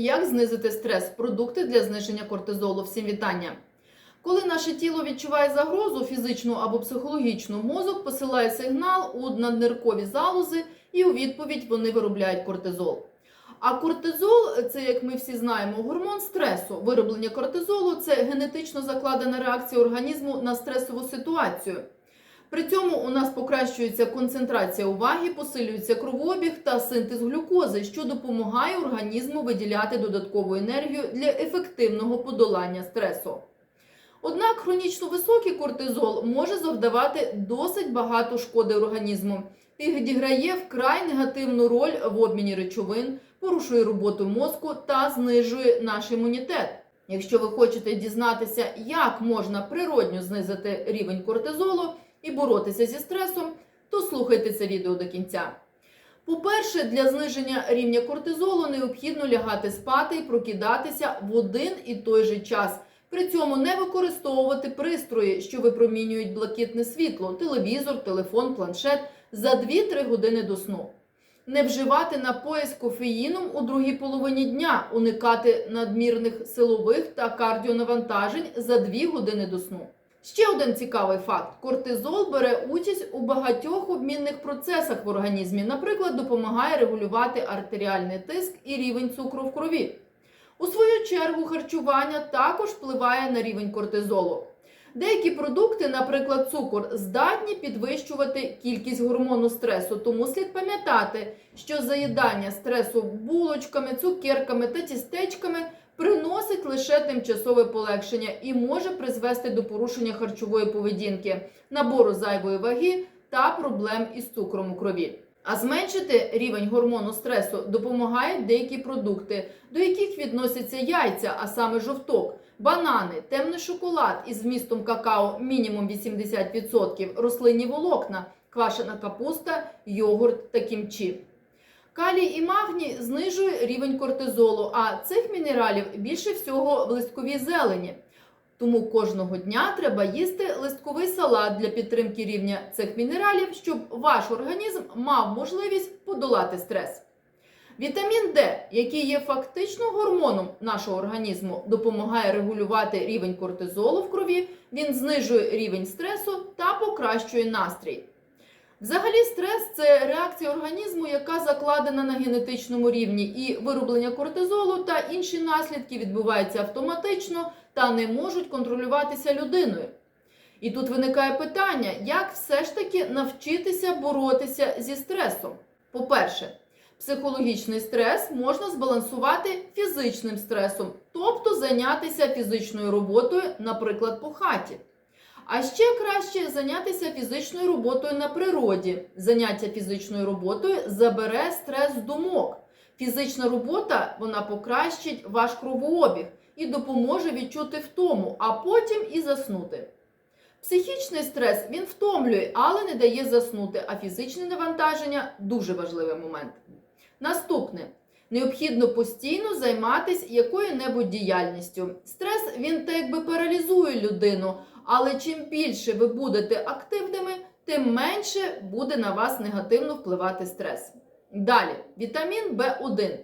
Як знизити стрес? Продукти для зниження кортизолу. Всім вітання. Коли наше тіло відчуває загрозу фізичну або психологічну, мозок посилає сигнал у надниркові залози, і у відповідь вони виробляють кортизол. А кортизол це, як ми всі знаємо, гормон стресу. Вироблення кортизолу це генетично закладена реакція організму на стресову ситуацію. При цьому у нас покращується концентрація уваги, посилюється кровообіг та синтез глюкози, що допомагає організму виділяти додаткову енергію для ефективного подолання стресу. Однак хронічно високий кортизол може завдавати досить багато шкоди організму і відіграє вкрай негативну роль в обміні речовин, порушує роботу мозку та знижує наш імунітет. Якщо ви хочете дізнатися, як можна природньо знизити рівень кортизолу і боротися зі стресом, то слухайте це відео до кінця. По-перше, для зниження рівня кортизолу необхідно лягати спати і прокидатися в один і той же час. При цьому не використовувати пристрої, що випромінюють блакитне світло, телевізор, телефон, планшет за 2-3 години до сну. Не вживати напої з кофеїном у другій половині дня, уникати надмірних силових та кардіонавантажень за 2 години до сну. Ще один цікавий факт: кортизол бере участь у багатьох обмінних процесах в організмі, наприклад, допомагає регулювати артеріальний тиск і рівень цукру в крові. У свою чергу, харчування також впливає на рівень кортизолу. Деякі продукти, наприклад, цукор, здатні підвищувати кількість гормону стресу, тому слід пам'ятати, що заїдання стресу булочками, цукерками та тістечками приносить лише тимчасове полегшення і може призвести до порушення харчової поведінки, набору зайвої ваги та проблем із цукром у крові. А зменшити рівень гормону стресу допомагають деякі продукти, до яких відносяться яйця, а саме жовток, банани, темний шоколад із вмістом какао мінімум 80%, рослинні волокна, квашена капуста, йогурт та кімчі. Калій і магній знижує рівень кортизолу, а цих мінералів більше всього в листковій зелені. Тому кожного дня треба їсти листковий салат для підтримки рівня цих мінералів, щоб ваш організм мав можливість подолати стрес. Вітамін Д, який є фактично гормоном нашого організму, допомагає регулювати рівень кортизолу в крові, він знижує рівень стресу та покращує настрій. Взагалі, стрес це реакція організму, яка закладена на генетичному рівні, і вироблення кортизолу та інші наслідки відбуваються автоматично та не можуть контролюватися людиною. І тут виникає питання, як все ж таки навчитися боротися зі стресом. По-перше, психологічний стрес можна збалансувати фізичним стресом, тобто зайнятися фізичною роботою, наприклад, по хаті. А ще краще зайнятися фізичною роботою на природі. Заняття фізичною роботою забере стрес з думок. Фізична робота вона покращить ваш кровообіг і допоможе відчути втому, а потім і заснути. Психічний стрес він втомлює, але не дає заснути, а фізичне навантаження дуже важливий момент. Наступне. Необхідно постійно займатися якою-небудь діяльністю. Стрес він так якби паралізує людину, але чим більше ви будете активними, тим менше буде на вас негативно впливати стрес. Далі, вітамін В1.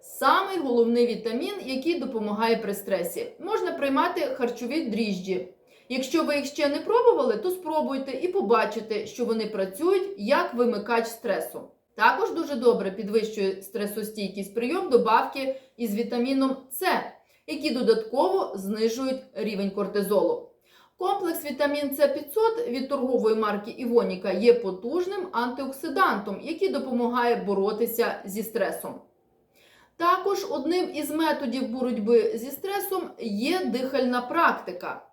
Самий головний вітамін, який допомагає при стресі. Можна приймати харчові дріжджі. Якщо ви їх ще не пробували, то спробуйте і побачите, що вони працюють як вимикач стресу. Також дуже добре підвищує стресостійкість прийом добавки із вітаміном С, які додатково знижують рівень кортизолу. Комплекс вітамін С 500 від торгової марки Івоніка є потужним антиоксидантом, який допомагає боротися зі стресом. Також одним із методів боротьби зі стресом є дихальна практика.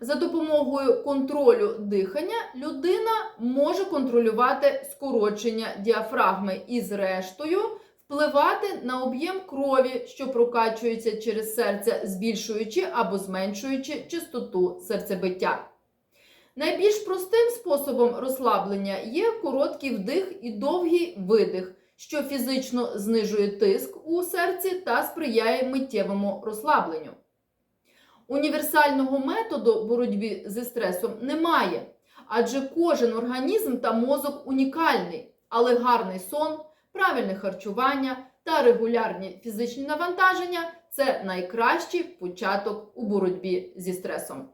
За допомогою контролю дихання людина може контролювати скорочення діафрагми і, зрештою, впливати на об'єм крові, що прокачується через серце, збільшуючи або зменшуючи частоту серцебиття. Найбільш простим способом розслаблення є короткий вдих і довгий видих, що фізично знижує тиск у серці та сприяє миттєвому розслабленню. Універсального методу боротьби зі стресом немає, адже кожен організм та мозок унікальний, але гарний сон, правильне харчування та регулярні фізичні навантаження це найкращий початок у боротьбі зі стресом.